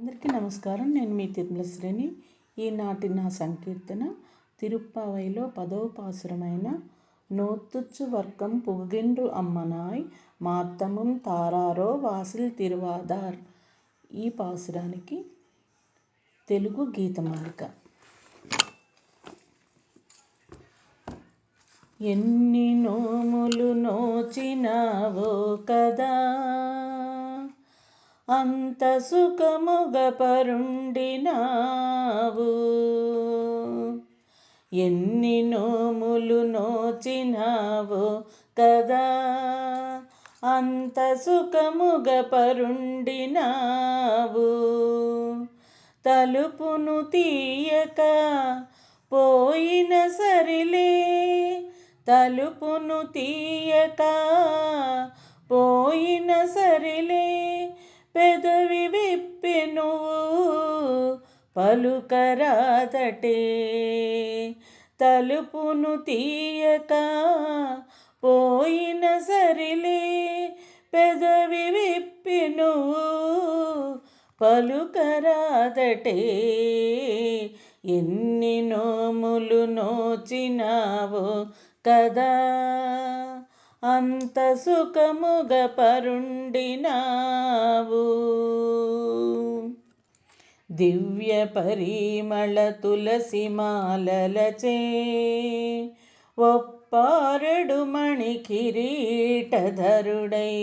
అందరికీ నమస్కారం. నేను మీ తిరుమల శ్రేణి. ఈనాటి నా సంకీర్తన తిరుప్పావైలో పదవ పాసురమైన నోత్తుచ్చు వర్గం పుగిండ్రు అమ్మనాయ్ మార్తముం తారారో వాసిల్ తిరువాదార్. ఈ పాసురానికి తెలుగు గీతమాలిక ఎన్ని నోములు నోచినావో కదా? అంత సుఖముగ పరుండినావు. ఎన్ని నోములు నోచినావో కదా. అంత సుఖముగ పరుండినావు. తలుపును తీయక పోయిన సరిలే. తలుపును తీయక పలుకరాదటే తలుపును తీయక పోయిన సరిలే పెదవి విప్పిను నువ్వు పలుకరాదటే ఎన్ని నోములు నోచినావో కదా. అంత సుఖముగ పరుండినావు. దివ్య పరిమళ తులసి మాలలచే. ఒప్పారెడు మణి కిరీటధరుడై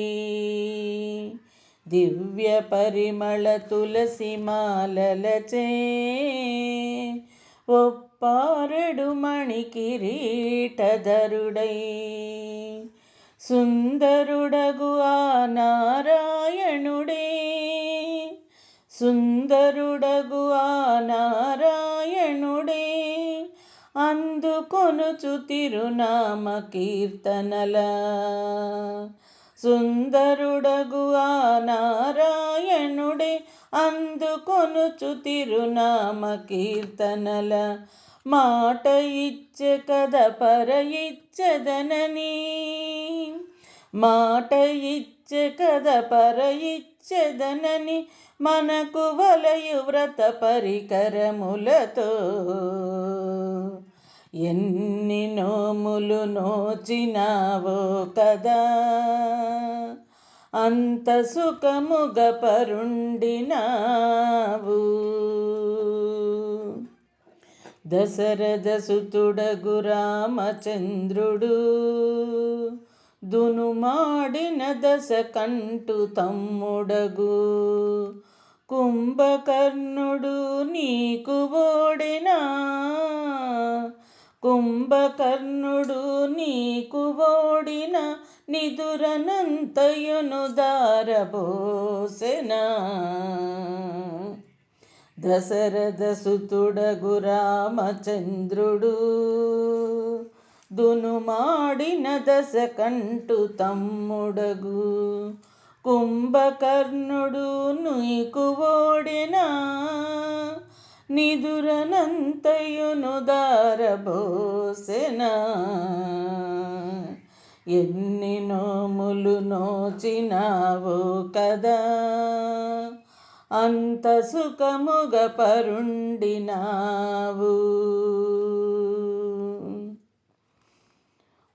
దివ్య పరిమళ తులసి మాలలచే. ఒప్పారెడు మణి కిరీటధరుడై సుందరుడగు ఆ నారాయణుడే. సుందరుడగు ఆ నారాయణుడే. అందుకొనుచు తిరునామ కీర్తనల. సుందరుడగు ఆ నారాయణుడే అందుకొనుచు తిరునామ కీర్తనల. మాట ఇచ్చే కథ పర ఇచ్చదనని మాట ఇచ్చే కథ పర ఇచ్చదనని మనకు వలయు వ్రత పరికరములతో. ఎన్ని నోములు నోచినావో కదా. అంత సుఖముగ పరుండినావు. దశరథ సుతుడగు రామచంద్రుడు. దునుమాడిన దశ కంటు తమ్ముడగు. కుంభకర్ణుడు నీకు ఓడినా? కుంభకర్ణుడు నీకు ఓడిన? నిదురనంతయును దారబోసెనా? దశరథ సుతుడగు రామచంద్రుడు దునుమాడిన దశ కంటు తమ్ముడగు. కుంభకర్ణుడు నీకు ఓడినా నిదురనంతయును దారబోసెనా. ఎన్ని నోములు నోచినావో కదా. అంత సుఖముగ పరుండినావు.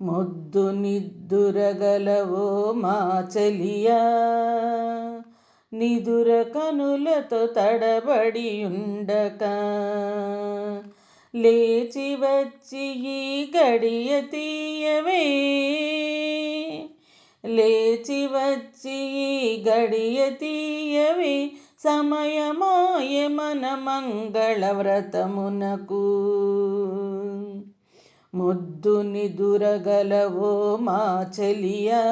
ముద్దు నిద్దురగలవో మా చెలియా. నిదుర కనులతో తడబడి ఉండక. లేచి వచ్చి ఈ గడియ తీయవే. లేచి వచ్చి ఈ గడియ తీయవే. సమయమాయ మన మంగళ వ్రతమునకు. ముద్దు నిదురగలవో మా చెలియా.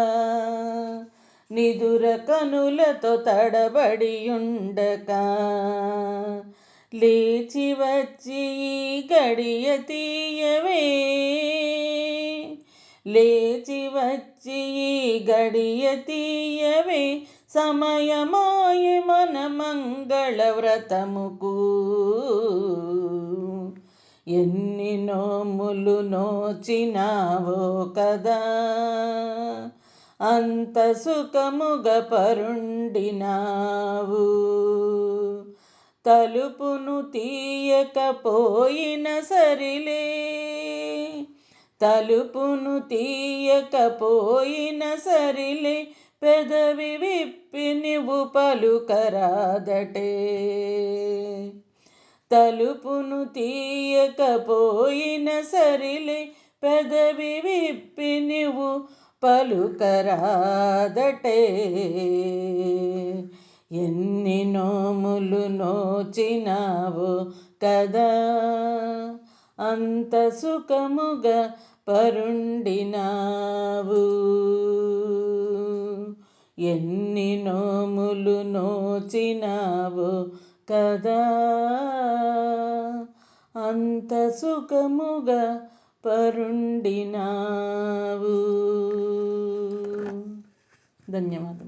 నిదుర కనులతో తడబడి ఉండక లేచి వచ్చి గడియ తీయవే. లేచి వచ్చి గడియ తీయవే. సమయమాయ మన మంగళ వ్రతముకు. ఎన్ని నోములు నోచినావో కదా. అంత సుఖముగ పరుండినావు. తలుపును తీయకపోయిన సరిలే. తలుపును తీయకపోయిన సరిలే. పెదవి విప్పి నువ్వు పలుకరాదటే. తలుపును తీయకపోయిన సరిలే పెదవి విప్పి నువ్వు పలుకరాదటే. ఎన్ని నోములు నోచినావు కదా. అంత సుఖముగా పరుండినావు. ఎన్ని నోములు నోచినావు కదా? అంత సుఖముగా పరుండినావు. ధన్యవాదాలు